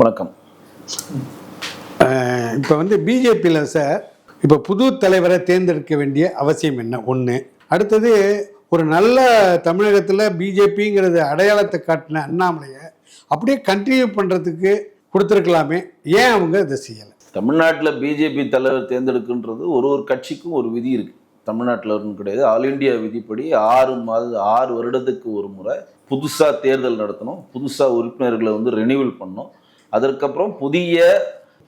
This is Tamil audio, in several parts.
வணக்கம். இப்போ வந்து பிஜேபியில் சார் இப்போ புது தலைவரை தேர்ந்தெடுக்க வேண்டிய அவசியம் என்ன? ஒன்று அடுத்தது ஒரு நல்ல தமிழகத்தில் பிஜேபிங்கிறது அடையாளத்தை காட்டின அண்ணாமலையை அப்படியே கண்டினியூ பண்ணுறதுக்கு கொடுத்துருக்கலாமே. ஏன் அவங்க இதை செய்யலை? தமிழ்நாட்டில் பிஜேபி தலைவர் தேர்ந்தெடுக்குன்றது ஒரு ஒரு கட்சிக்கும் ஒரு விதி இருக்கு. தமிழ்நாட்டில் கிடையாது. ஆல் இந்தியா விதிப்படி ஆறு மாத ஆறு வருடத்துக்கு ஒரு முறை புதுசாக தேர்தல் நடத்தணும். புதுசாக உறுப்பினர்களை வந்து ரெனியூவல் பண்ணணும். அதற்கப்புறம் புதிய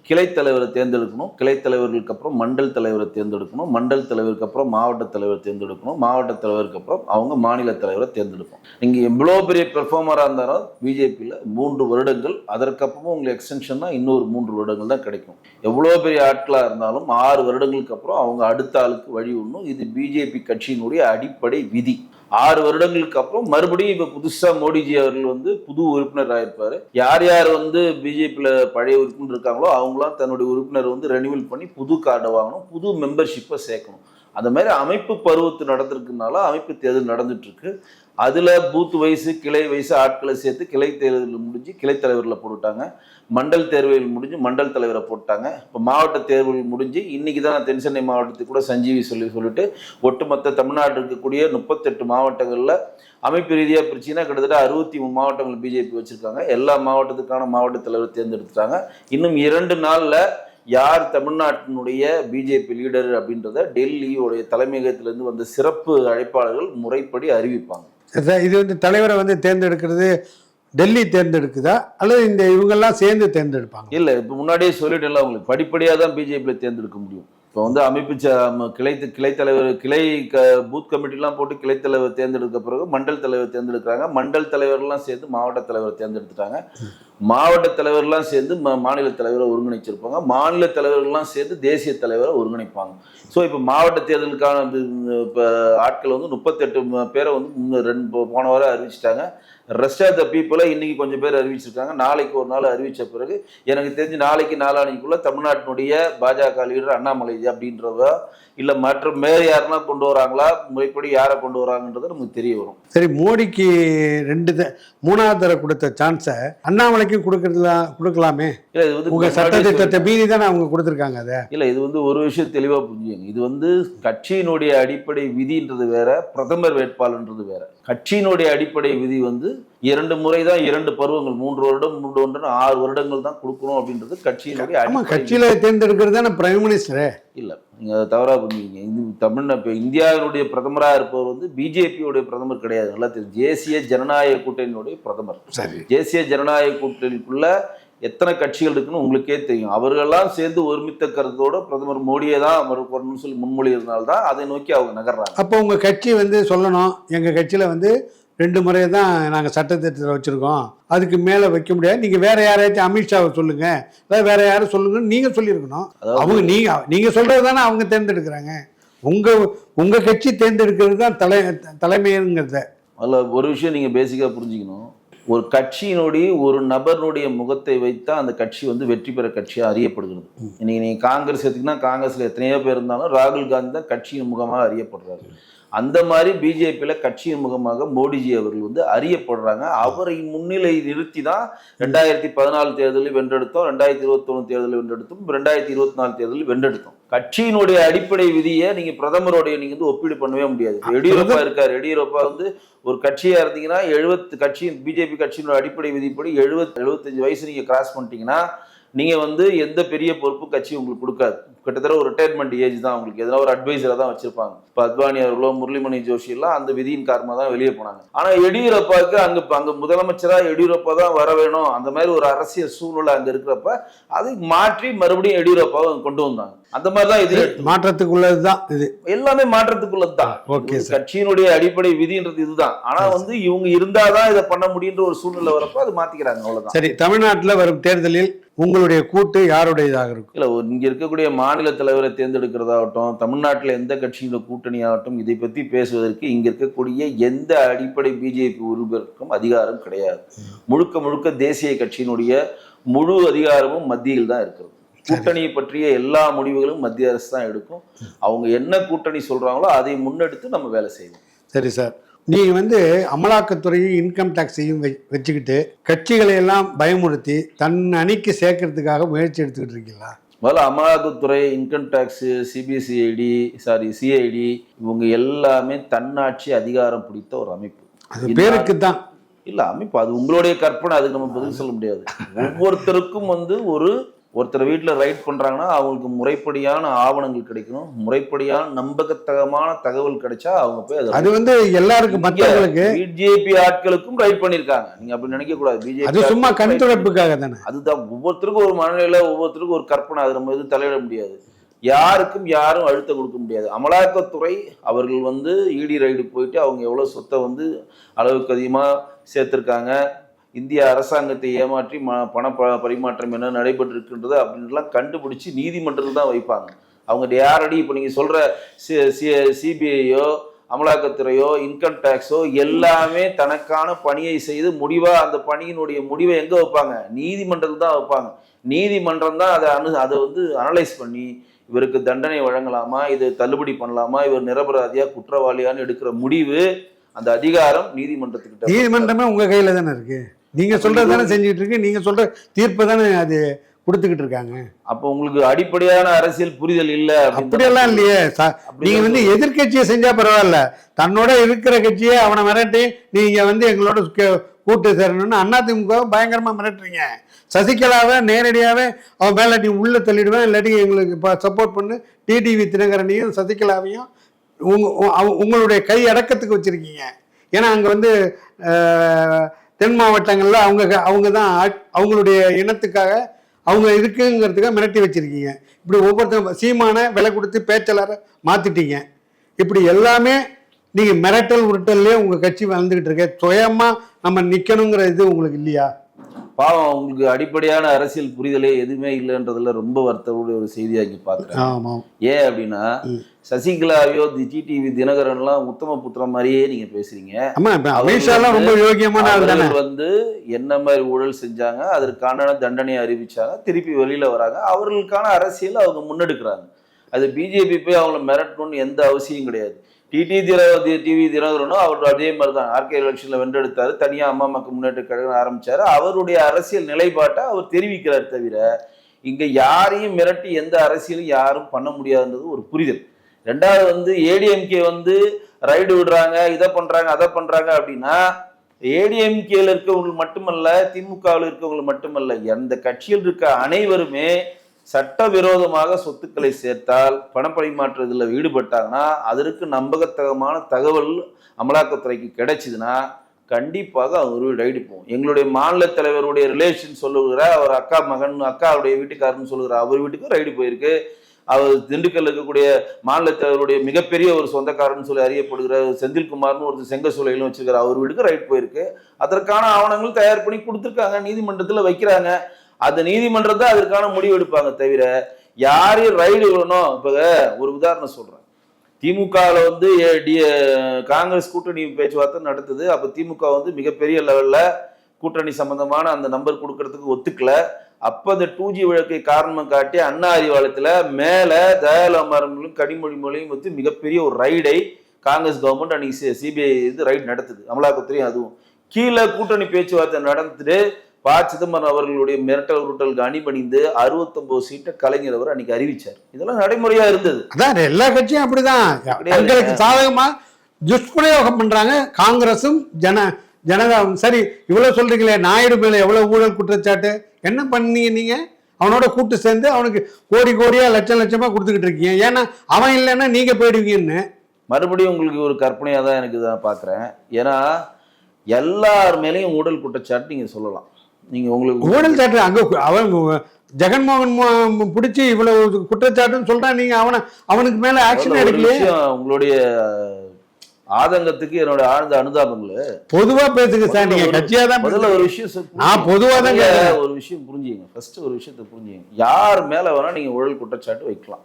கிளை தலைவரை தேர்ந்தெடுக்கணும். கிளை தலைவர்களுக்கு அப்புறம் மண்டல் தலைவரை தேர்ந்தெடுக்கணும். மண்டல் தலைவருக்கு அப்புறம் மாவட்ட தலைவரை தேர்ந்தெடுக்கணும். மாவட்ட தலைவருக்கு அப்புறம் அவங்க மாநில தலைவரை தேர்ந்தெடுக்கணும். நீங்கள் எவ்வளோ பெரிய பெர்ஃபார்மராக இருந்தாலும் பிஜேபியில் மூன்று வருடங்கள் அதற்கப்புறமும் உங்களுக்கு எக்ஸ்டென்ஷன்னா இன்னொரு மூன்று வருடங்கள் தான் கிடைக்கும். எவ்வளோ பெரிய ஆட்களாக இருந்தாலும் ஆறு வருடங்களுக்கு அப்புறம் அவங்க அடுத்த ஆளுக்கு வழி ஒன்றும் இது பிஜேபி கட்சியினுடைய அடிப்படை விதி. ஆறு வருடங்களுக்கு அப்புறம் மறுபடியும் இப்போ புதுசா மோடிஜி அவர்கள் வந்து புது உறுப்பினர் ஆயிருப்பாரு. யார் யார் வந்து பிஜேபியில் பழைய உறுப்பினர் இருக்காங்களோ அவங்களாம் தன்னுடைய உறுப்பினர் வந்து ரெனியூவல் பண்ணி புது கார்டை வாங்கணும் புது மெம்பர்ஷிப்பை சேர்க்கணும். அந்த மாதிரி அமைப்பு பருவத்து நடந்திருக்குனால அமைப்பு தேர்தல் நடந்துட்டு இருக்கு அதுல பூத் வயசு கிளை வயசு ஆட்களை சேர்த்து கிளை தேர்தல் முடிஞ்சு கிளை தலைவரில் போட்டுட்டாங்க. மண்டல் தேர்வுகள் முடிஞ்சு மண்டல் தலைவரை போட்டாங்க. இப்போ மாவட்ட தேர்வுகள் முடிஞ்சு இன்னைக்கு தான் தென் சென்னை மாவட்டத்துக்கு கூட சஞ்சீவி சொல்லி சொல்லிட்டு ஒட்டுமொத்த தமிழ்நாடு இருக்கக்கூடிய முப்பத்தெட்டு மாவட்டங்களில் அமைப்பு ரீதியாக பிரிச்சுன்னா கிட்டத்தட்ட அறுபத்தி மூணு மாவட்டங்கள் பிஜேபி வச்சுருக்காங்க. எல்லா மாவட்டத்துக்கான மாவட்ட தலைவர் தேர்ந்தெடுத்துட்டாங்க. இன்னும் இரண்டு நாளில் யார் தமிழ்நாட்டினுடைய பிஜேபி லீடர் அப்படின்றத டெல்லியோடைய தலைமையகத்திலிருந்து வந்த சிறப்பு அழைப்பாளர்கள் முறைப்படி அறிவிப்பாங்க. இது வந்து தலைவரை வந்து தேர்ந்தெடுக்கிறது டெல்லி தேர்ந்தெடுக்குதா? அல்லது இந்த இவங்கெல்லாம் சேர்ந்து தேர்ந்தெடுப்பாங்க? இல்லை இப்போ முன்னாடியே சொல்லிட்டேன்ல உங்களுக்கு படிப்படியாக தான் பிஜேபியில் தேர்ந்தெடுக்க முடியும். இப்போ வந்து அமைப்பு கிளை கிளை தலைவர் கிளை க பூத் கமிட்டிலாம் போட்டு கிளை தலைவர் தேர்ந்தெடுக்க பிறகு மண்டல் தலைவர் தேர்ந்தெடுக்கிறாங்க. மண்டல் தலைவர்லாம் சேர்ந்து மாவட்ட தலைவர் தேர்ந்தெடுத்துட்டாங்க. மாவட்ட தலைவர்லாம் சேர்ந்து மாநில தலைவரை ஒருங்கிணைச்சிருப்பாங்க. மாநில தலைவர்கள்லாம் சேர்ந்து தேசிய தலைவரை ஒருங்கிணைப்பாங்க. ஸோ இப்போ மாவட்ட தேர்தலுக்கான இப்போ ஆட்கள் வந்து முப்பத்தெட்டு பேரை வந்து ரெண்டு போ- போன வாரம் அறிவிச்சிட்டாங்க. ரெஸ்ட் ஆஃப் த பீப்புளை இன்னைக்கு கொஞ்சம் பேர் அறிவிச்சிருக்காங்க. நாளைக்கு ஒரு நாள் அறிவித்த பிறகு எனக்கு தெரிஞ்சு நாளைக்கு நாளானிக்குள்ள தமிழ்நாட்டினுடைய பாஜக லீடர் அண்ணாமலை அப்படின்றத இல்லை மற்ற மேயர் யாருன்னா கொண்டு வராங்களா? முறைப்படி யாரை கொண்டு வராங்கன்றது நமக்கு தெரிய வரும். சரி மோடிக்கு ரெண்டு மூணாவது தர கொடுத்த சான்ஸை அண்ணாமலை அண்ணாமலைக்கும் கொடுக்கறதுலாம் கொடுக்கலாமே? இல்லை இது வந்து உங்க முன்னாடியே சட்டத்திட்டத்தை மீறி தானே அவங்க கொடுத்துருக்காங்க அதை? இல்ல இது வந்து ஒரு விஷயம் தெளிவா புரிஞ்சுங்க இது வந்து கட்சியினுடைய அடிப்படை விதின்றது வேற பிரதமர் வேட்பாளர்ன்றது வேற. கட்சியினுடைய அடிப்படை விதி வந்து இரண்டு முறை தான் இரண்டு பருவங்கள் மூன்று வருடம் மூன்று வருடம் ஆறு வருடங்கள் தான் கொடுக்கணும் அப்படின்றது கட்சியினுடைய கட்சியில தேர்ந்தெடுக்கிறது தானே பிரைம் மினிஸ்டரே இல்ல நீங்க அதை தவறா புரிஞ்சுக்கீங்க இது தமிழ்நா இப்போ இந்தியாவினுடைய பிரதமரா இருப்பவர் வந்து பிஜேபியோடைய பிரதமர் கிடையாது. நல்லா தெரியும். தேசிய ஜனநாயக கூட்டணியினுடைய பிரதமர். சரி. தேசிய ஜனநாயக கூட்டணிக்குள்ள எத்தனை கட்சிகள் இருக்குன்னு உங்களுக்கே தெரியும். அவர்களெல்லாம் சேர்ந்து ஒருமித்த கருத்தோட பிரதமர் மோடியை தான் அவர் வரணும்னு சொல்லி முன்மொழிகிறதுனால அதை நோக்கி அவங்க நகர்றாங்க. அப்போ உங்க கட்சி வந்து சொல்லணும். எங்க கட்சியில வந்து ரெண்டு முறையை தான் நாங்கள் சட்டத்திட்டத்தில் வச்சுருக்கோம். அதுக்கு மேலே வைக்க முடியாது. நீங்கள் வேற யாரையாச்சும் அமித்ஷாவை சொல்லுங்க. இல்லை வேற யாரும் சொல்லுங்கன்னு நீங்கள் சொல்லியிருக்கணும். அவங்க நீங்கள் நீங்கள் சொல்கிறது தானே அவங்க தேர்ந்தெடுக்கிறாங்க. உங்கள் உங்கள் கட்சி தேர்ந்தெடுக்கிறது தான் தலை தலைமைங்கிறத அதில் ஒரு விஷயம் நீங்கள் பேசிக்காக புரிஞ்சுக்கணும். ஒரு கட்சியினுடைய ஒரு நபருடைய முகத்தை வைத்தா அந்த கட்சி வந்து வெற்றி பெற கட்சியாக அறியப்படுகிறது. இன்னைக்கு நீங்கள் காங்கிரஸ் எடுத்தீங்கன்னா காங்கிரஸில் எத்தனையோ பேர் இருந்தாலும் ராகுல் காந்தி தான் கட்சியின் முகமாக அறியப்படுறாரு. அந்த மாதிரி பிஜேபியில் கட்சியின் முகமாக மோடிஜி அவர்கள் வந்து அறியப்படுறாங்க. அவரை முன்னிலை நிறுத்தி தான் ரெண்டாயிரத்தி பதினாலு தேர்தலில் வென்றெடுத்தோம் ரெண்டாயிரத்தி இருபத்தொன்று தேர்தலில் வென்றெடுத்தோம் ரெண்டாயிரத்தி இருபத்தி நாலு தேர்தலில் வென்றெடுத்தோம். கட்சியினுடைய அடிப்படை விதியை நீங்க பிரதமருடைய நீங்க வந்து ஒப்பீடு பண்ணவே முடியாது. எடியூரப்பா இருக்காரு. எடியூரப்பா வந்து ஒரு கட்சியா இருந்தீங்கன்னா எழுபத்து கட்சியின் பிஜேபி கட்சியினோட அடிப்படை விதிப்படி எழுபத் எழுபத்தஞ்சு வயசு நீங்க கிராஸ் பண்ணிட்டீங்கன்னா நீங்க வந்து எந்த பெரிய பொறுப்பு கட்சி உங்களுக்கு கொடுக்காது. கிட்டத்தட்ட ஒரு ரிட்டையர்மெண்ட் ஏஜ் தான் உங்களுக்கு எதனா ஒரு அட்வைசரா தான் வச்சிருப்பாங்க. இப்போ அத்வானி அவர்களோ முரளிமணி ஜோஷி எல்லாம் அந்த விதியின் காரணமாக தான் வெளியே போனாங்க. ஆனா எடியூரப்பாவுக்கு அங்க அங்க முதலமைச்சரா எடியூரப்பா தான் வர வேணும். அந்த மாதிரி ஒரு அரசியல் சூழ்நிலை அங்க இருக்கிறப்ப அதை மாற்றி மறுபடியும் எடியூரப்பாவை கொண்டு வந்தாங்க. அந்த மாதிரி தான் இது. மாற்றத்துக்குள்ளது தான் இது. எல்லாமே மாற்றத்துக்குள்ளதுதான் ஓகே இது சார். கட்சியினுடைய அடிப்படை விதின்றது இதுதான். ஆனா வந்து இவங்க இருந்தாதான் இதை பண்ண முடியுன்ற ஒரு சூழ்நிலை வரப்ப அது மாத்திக்கிறாங்க அவ்வளவுதான். சரி தமிழ்நாட்டில் வரும் தேர்தலில் உங்களுடைய கூட்டு யாருடையதாக இருக்கும்? இல்ல இங்க இருக்கக்கூடிய மாநில தலைவரை தேர்ந்தெடுக்கிறதாகட்டும் தமிழ்நாட்டில் எந்த கட்சியோட கூட்டணி ஆகட்டும் இதை பத்தி பேசுவதற்கு இங்க இருக்கக்கூடிய எந்த அடிப்படை பிஜேபி உறுப்பினருக்கும் அதிகாரம் கிடையாது. முழுக்க முழுக்க தேசிய கட்சியினுடைய முழு அதிகாரமும் மத்தியில் தான் இருக்கிறது. கூட்டணியை பற்றிய எல்லா முடிவுகளும் மத்திய அரசு தான் எடுக்கும். அவங்க என்ன கூட்டணி சொல்றாங்களோ அதை முன்னெடுத்து நம்ம வேலை செய்வோம். சரி சார். நீங்க வந்து அமலாக்கத்துறையும் இன்கம் டேக்ஸையும் வச்சுக்கிட்டு கட்சிகளை எல்லாம் பயமுறுத்தி தன் அணிக்கு சேர்க்கறதுக்காக முயற்சி எடுத்துக்கிட்டு இருக்கீங்களா? முதல்ல அமலாக்கத்துறை income tax CBCID sorry CID இவங்க எல்லாமே தன்னாட்சி அதிகாரம் பிடித்த ஒரு அமைப்பு. அது பேருக்கு தான் இல்ல அமைப்பு. அது உங்களுடைய கற்பனை அதுக்கு நம்ம பதில் சொல்ல முடியாது. ஒவ்வொருத்தருக்கும் வந்து ஒரு ஒருத்தர் வீட்டுல ரைட் பண்றாங்கன்னா அவங்களுக்கு முறைப்படியான ஆவணங்கள் கிடைக்கணும். முறைப்படியான நம்பகத்தகமான தகவல் கிடைச்சா அவங்க போய் அதை அது வந்து எல்லாருக்கும் மற்றவங்களுக்கு பிஜேபி ஆட்களுக்கும் ரைட் பண்ணிருக்காங்க. நீங்க அப்படி நினைக்க கூடாது. பிஜேபி அது சும்மா கண் துடைப்புக்காக தானே. அதுதான். ஒவ்வொருத்தருக்கும் ஒரு மனநிலை ஒவ்வொருத்தருக்கும் ஒரு கற்பனை. அது நம்ம எதுவும் தலையிட முடியாது. யாருக்கும் யாரும் அழுத்தம் கொடுக்க முடியாது. அமலாக்கத்துறை அவர்கள் வந்து இடி ரைடு போயிட்டு அவங்க எவ்வளோ சொத்தை வந்து அளவுக்கு அதிகமாக சேர்த்துருக்காங்க. இந்திய அரசாங்கத்தை ஏமாற்றி ம பண ப பரிமாற்றம் என்ன நடைபெற்றிருக்கின்றது அப்படின்லாம் கண்டுபிடிச்சி நீதிமன்றத்தில் தான் வைப்பாங்க. அவங்க டேரடி இப்போ நீங்கள் சொல்கிற சி சி சிபிஐயோ அமலாக்கத்துறையோ இன்கம் டேக்ஸோ எல்லாமே தனக்கான பணியை செய்து முடிவாக அந்த பணியினுடைய முடிவை எங்கே வைப்பாங்க? நீதிமன்றத்தில் தான் வைப்பாங்க. நீதிமன்றம் தான் அதை அனு அதை வந்து அனலைஸ் பண்ணி இவருக்கு தண்டனை வழங்கலாமா? இது தள்ளுபடி பண்ணலாமா? இவர் நிரபராதியா குற்றவாளியான்னு எடுக்கிற முடிவு அந்த அதிகாரம் நீதிமன்றத்துக்கிட்ட நீதிமன்றமே உங்க கையில தானே இருக்கு? நீங்க சொல்றது தானே செஞ்சுட்டு இருக்கு. நீங்க சொல்ற தீர்ப்பு தானே அது கொடுத்துக்கிட்டு இருக்காங்க. அப்போ உங்களுக்கு அடிப்படையான அரசியல் புரிதல் இல்ல அப்படியெல்லாம் இல்லையே. ச- அப்படி நீங்க வந்து எதிர்க்கட்சியை செஞ்சா பரவாயில்ல. தன்னோட இருக்கிற கட்சியை அவனை மிரட்டி நீங்க வந்து எங்களோட கூட்டு சேரணும்னு அதிமுக பயங்கரமா மிரட்டுறீங்க. சசிகலாவை நேரடியாவே அவன் மேல நீ உள்ள தள்ளிடுவேன். இல்லாட்டி எங்களுக்கு இப்போ சப்போர்ட் பண்ணு. டிடிவி தினகரனையும் சசிகலாவையும் உங்க உங்களுடைய கை அடக்கத்துக்கு வச்சிருக்கீங்க. ஏன்னா அங்க வந்து தென் மாவட்டங்களில் அவங்க க- அவங்க தான் அவங்களுடைய இனத்துக்காக அவங்க இருக்குங்கிறதுக்காக மிரட்டி வச்சுருக்கீங்க. இப்படி ஒவ்வொருத்தரும் சீமான விலை கொடுத்து பேச்சாளரை மாற்றிட்டீங்க இப்படி எல்லாமே நீங்கள் மிரட்டல் உருட்டல்லே உங்கள் கட்சி வளர்ந்துக்கிட்டு இருக்க. சுயமாக நம்ம நிற்கணுங்கிற இது உங்களுக்கு இல்லையா? பாவம் உங்களுக்கு அடிப்படையான அரசியல் புரிதலே எதுவுமே இல்லைன்றதுல ரொம்ப வருத்தக்கூடிய ஒரு செய்தியா இங்க பாக்குறேன். ஆமா ஏன் அப்படின்னா. சசிகலாவையோ ஜிடிவி தினகரன்லாம் உத்தம புத்திரம் மாதிரியே நீங்க பேசுறீங்க. ரொம்ப யோகியமான வந்து என்ன மாதிரி ஊழல் செஞ்சாங்க அதற்கான தண்டனையை அறிவிச்சாங்க திருப்பி வெளியில வராங்க. அவர்களுக்கான அரசியல் அவங்க முன்னெடுக்கிறாங்க. அது பிஜேபி போய் அவங்கள மிரட்டணும்னு எந்த அவசியம் கிடையாது. டிடி திர டிவி தினகரனும் அவர் அதே மாதிரி தான் ஆர்கே எலெக்ஷன்ல வென்றெடுத்தாரு. தனியா அம்மா மக்கள் முன்னேற்ற கழகம் ஆரம்பிச்சாரு. அவருடைய அரசியல் நிலைப்பாட்டை அவர் தெரிவிக்கிறார் தவிர இங்க யாரையும் மிரட்டி எந்த அரசியலும் யாரும் பண்ண முடியாதுன்றது ஒரு புரிதல். ரெண்டாவது வந்து ஏடிஎம்கே வந்து ரைடு விடுறாங்க இதை பண்றாங்க அதை பண்றாங்க அப்படின்னா ஏடிஎம்கேல இருக்கவங்களுக்கு மட்டுமல்ல திமுகவில் இருக்கவங்களுக்கு மட்டுமல்ல எந்த கட்சியில் இருக்க அனைவருமே சட்டவிரோதமாக சொத்துக்களை சேர்த்தால் பணப்பரிமாற்றத்தில் ஈடுபட்டாங்கன்னா அதற்கு நம்பகத்தகமான தகவல் அமலாக்கத்துறைக்கு கிடைச்சிதுன்னா கண்டிப்பாக அவர் ரைடு எங்களுடைய மாநில தலைவருடைய ரிலேஷன் சொல்லுகிற அவர் அக்கா மகன் அக்காவுடைய வீட்டுக்காரன்னு சொல்லுகிற அவர் வீட்டுக்கும் ரைடு போயிருக்கு. அவர் திண்டுக்கல் இருக்கக்கூடிய மாநில தலைவருடைய மிகப்பெரிய ஒரு சொந்தக்காரன்னு சொல்லி அறியப்படுகிற செந்தில்குமார்னு ஒரு செங்க சூழலும் வச்சிருக்கிற அவர் வீட்டுக்கு ரைட் போயிருக்கு. அதற்கான ஆவணங்கள் தயார் பண்ணி கொடுத்துருக்காங்க நீதிமன்றத்தில் வைக்கிறாங்க. அந்த நீதிமன்றம் தான் அதற்கான முடிவு எடுப்பாங்க தவிர யார் ரைடு விடணும் இப்போ ஒரு உதாரணம் சொல்றேன். திமுகவில் வந்து ஏ- காங்கிரஸ் கூட்டணி பேச்சுவார்த்தை நடத்துது. அப்போ திமுக வந்து மிகப்பெரிய லெவலில் கூட்டணி சம்பந்தமான அந்த நம்பர் கொடுக்கறதுக்கு ஒத்துக்கல. அப்போ அந்த டூ ஜி வழக்கை காரணம் காட்டி அண்ணா அறிவாலயத்தில் மேலே தயால மரங்களும் கனிமொழி மொழியும் வந்து மிகப்பெரிய ஒரு ரைடை காங்கிரஸ் கவர்மெண்ட் அன்னைக்கு சிபிஐ இது ரைட் நடத்துது. அமலாக்கத்துறையும் அதுவும். கீழே கூட்டணி பேச்சுவார்த்தை நடந்துட்டு ப சிதம்பரம் அவர்களுடைய மிரட்டல் உருட்டலுக்கு அணிபணிந்து அறுபத்தொன்பது சீட்டை கலைஞர் அவர் அன்னைக்கு அறிவிச்சார். இதெல்லாம் நடைமுறையா இருந்தது. அதான் எல்லா கட்சியும் அப்படிதான். தங்களுக்கு சாதகமா துஷ்பிரயோகம் பண்றாங்க. காங்கிரசும் ஜன ஜனதாவும் சரி இவ்வளவு சொல்றீங்களே நாயுடு மேல எவ்வளவு ஊழல் குற்றச்சாட்டு? என்ன பண்ணீங்க நீங்க? அவனோட கூட்டு சேர்ந்து அவனுக்கு கோடி கோடியா லட்சம் லட்சமா கொடுத்துக்கிட்டு இருக்கீங்க. ஏன்னா அவன் இல்லைன்னா நீங்க போயிடுவீங்கன்னு. மறுபடியும் உங்களுக்கு ஒரு கற்பனையாக தான் எனக்கு நான் பார்க்குறேன் ஏன்னா எல்லார் மேலேயும் ஊழல் குற்றச்சாட்டு நீங்கள் சொல்லலாம். நீங்கள் உங்களுக்கு ஊழல் சாட்டு அங்க அவன் ஜெகன்மோகன் பிடிச்சி இவ்வளவு குற்றச்சாட்டுன்னு சொல்றான் நீங்க அவனை அவனுக்கு மேல ஆக்ஷன் எடுக்கலையே. உங்களுடைய ஆதங்கத்துக்கு என்னோட ஆழ்ந்த அனுதாபங்கள். பொதுவா பேசுங்க சார் நீங்க கட்சியா தான் முதல்ல ஒரு விஷயம் நான் பொதுவா தான். ஒரு விஷயம் புரிஞ்சுங்க. ஃபர்ஸ்ட் ஒரு விஷயத்தை புரிஞ்சுங்க. யார் மேல வேணா நீங்க ஊழல் குற்றச்சாட்டு வைக்கலாம்.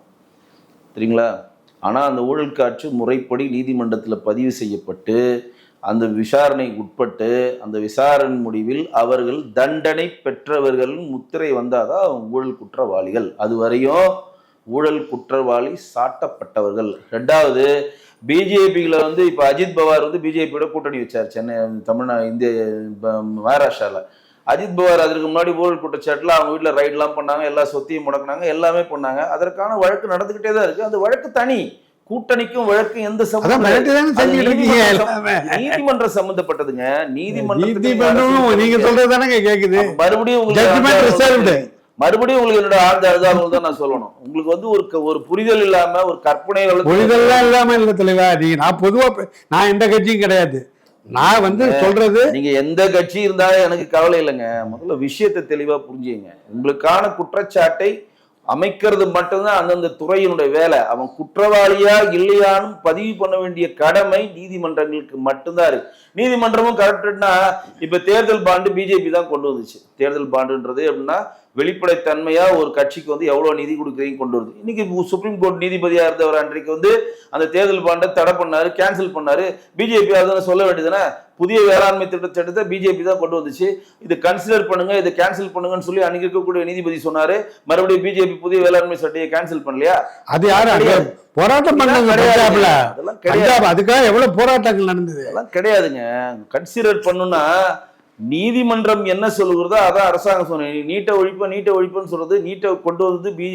சரிங்களா ஆனா அந்த ஊழல் காட்சி முறைப்படி நீதிமன்றத்துல பதிவு செய்யப்பட்டு அந்த விசாரணைக்கு உட்பட்டு அந்த விசாரணை முடிவில் அவர்கள் தண்டனை பெற்றவர்கள் முத்திரை வந்தாதான் அவங்க ஊழல் குற்றவாளிகள். அது வரையும் ஊழல் குற்றவாளி சாட்டப்பட்டவர்கள். ரெண்டாவது பிஜேபியில் வந்து இப்போ அஜித் பவார் வந்து பிஜேபியோட கூட்டணி வச்சார் சென்னை தமிழ்நா இந்திய மகாராஷ்டிராவில் அஜித் பவார் அதற்கு முன்னாடி ஊழல் குற்றச்சாட்டில் அவங்க வீட்டில் ரைட்லாம் பண்ணாங்க எல்லா சொத்தையும் முடக்கினாங்க எல்லாமே பண்ணாங்க. அதற்கான வழக்கு நடந்துக்கிட்டே தான் இருக்குது அந்த வழக்கு தனி. கூட்டணிக்கும் வழக்கும் எந்த நீதிமன்றம் சம்பந்தப்பட்டதுங்க. நீதிமன்றம் நீங்க சொல்றது தானே கேக்குது. மறுபடியும் மறுபடியும் உங்களுக்கு என்னோட ஆழ்ந்த அனுதாபங்கள் தான் நான் சொல்லணும். உங்களுக்கு வந்து ஒரு ஒரு புரிதல் இல்லாம ஒரு கற்பனை புரிதல்லாம் இல்லாம இல்ல தலைவா. நீங்க நான் பொதுவா நான் எந்த கட்சியும் கிடையாது. நான் வந்து சொல்றது நீங்க எந்த கட்சி இருந்தாலும் எனக்கு கவலை இல்லைங்க. முதல்ல விஷயத்தை தெளிவா புரிஞ்சுங்க. உங்களுக்கான குற்றச்சாட்டை அமைக்கிறது மட்டும்தான் அந்தந்த துறையினுடைய வேலை. அவன் குற்றவாளியா இல்லையான்னு பதிவு பண்ண வேண்டிய கடமை நீதிமன்றங்களுக்கு மட்டும்தான் இருக்கு. நீதிமன்றமும் கரெக்டுனா இப்ப தேர்தல் பாண்டு பிஜேபி தான் கொண்டு வந்துச்சு. தேர்தல் பாண்டுன்றது எப்படின்னா வெளிப்படைத்தன்மையா ஒரு கட்சிக்கு வந்து எவ்வளவு நிதி கொடுக்குறீங்க கொண்டு வருது. இன்னைக்கு சுப்ரீம் கோர்ட் நீதிபதியா இருந்தவர் அன்றைக்கு வந்து அந்த தேர்தல் பாண்டை தடை பண்ணாரு கேன்சல் பண்ணாரு. பிஜேபி அதான் சொல்ல வேண்டியதுன்னா புதிய வேளாண்மை திட்ட திட்டத்தை பிஜேபி தான் கொண்டு வந்துச்சு. இது கன்சிடர் பண்ணுங்க இதை கேன்சல் பண்ணுங்கன்னு சொல்லி அன்னைக்கு இருக்கக்கூடிய நீதிபதி சொன்னாரு. மறுபடியும் பிஜேபி புதிய வேளாண்மை சட்டையை கேன்சல் பண்ணலையா? அது யாரு. போராட்டம் பண்ணாங்க கிடையாது. பஞ்சாப்ல. அதெல்லாம் கிடையாது. அதுக்காக எவ்வளவு போராட்டங்கள் நடந்தது? அதெல்லாம் கிடையாதுங்க. கன்சிடர் பண்ணுனா நீதிமன்றம் என்ன சொல்லுகிறதோ அதான் அரசாங்கம் சொன்னேன் நீட்டை ஒழிப்பு நீட்டை ஒழிப்புன்னு சொல்றது நீட்டை கொண்டு வந்தது பி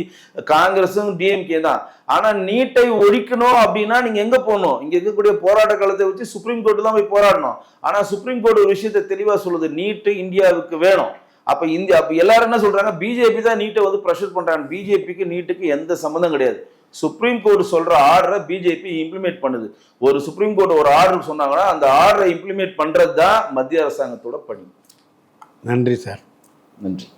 காங்கிரஸும் டிஎம்கே தான். ஆனா நீட்டை ஒழிக்கணும் அப்படின்னா நீங்க எங்க போகணும்? இங்க இருக்கக்கூடிய போராட்ட காலத்தை வச்சு சுப்ரீம் கோர்ட்டு தான் போய் போராடணும். ஆனா சுப்ரீம் கோர்ட் ஒரு விஷயத்தை தெளிவா சொல்லுது. நீட்டு இந்தியாவுக்கு வேணும். அப்ப இந்தியா அப்ப எல்லாரும் என்ன சொல்றாங்க? பிஜேபி தான் நீட்டை வந்து ப்ரெஷர் பண்றாங்க. பிஜேபிக்கு நீட்டுக்கு எந்த சம்மந்தம் கிடையாது. சுப்ரீம் கோர்ட் சொல்ற ஆர்டரை பிஜேபி இம்ப்ளிமெண்ட் பண்ணுது. ஒரு சுப்ரீம் கோர்ட் ஒரு ஆர்டர் சொன்னாங்கன்னா அந்த ஆர்டரை இம்ப்ளிமெண்ட் பண்றது தான் மத்திய அரசாங்கத்தோட பணி. நன்றி சார். நன்றி.